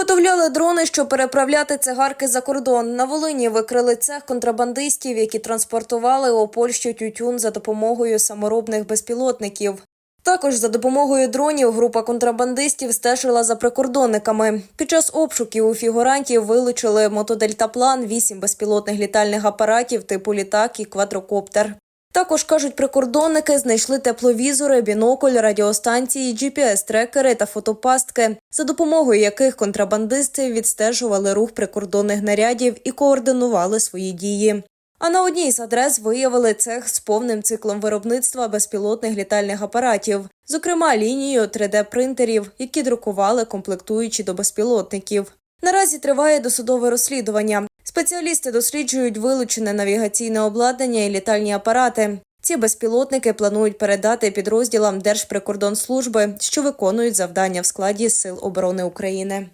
Виготовляли дрони, щоб переправляти цигарки за кордон. На Волині викрили цех контрабандистів, які транспортували у Польщу тютюн за допомогою саморобних безпілотників. Також за допомогою дронів група контрабандистів стежила за прикордонниками. Під час обшуків у фігурантів вилучили мотодельтаплан, вісім безпілотних літальних апаратів типу літак і квадрокоптер. Також кажуть, прикордонники знайшли тепловізори, бінокль, радіостанції, GPS-трекери та фотопастки, за допомогою яких контрабандисти відстежували рух прикордонних нарядів і координували свої дії. А на одній з адрес виявили цех з повним циклом виробництва безпілотних літальних апаратів, зокрема лінією 3D-принтерів, які друкували комплектуючі до безпілотників. Наразі триває досудове розслідування. Спеціалісти досліджують вилучене навігаційне обладнання і літальні апарати. Ці безпілотники планують передати підрозділам Держприкордонслужби, що виконують завдання в складі Сил оборони України.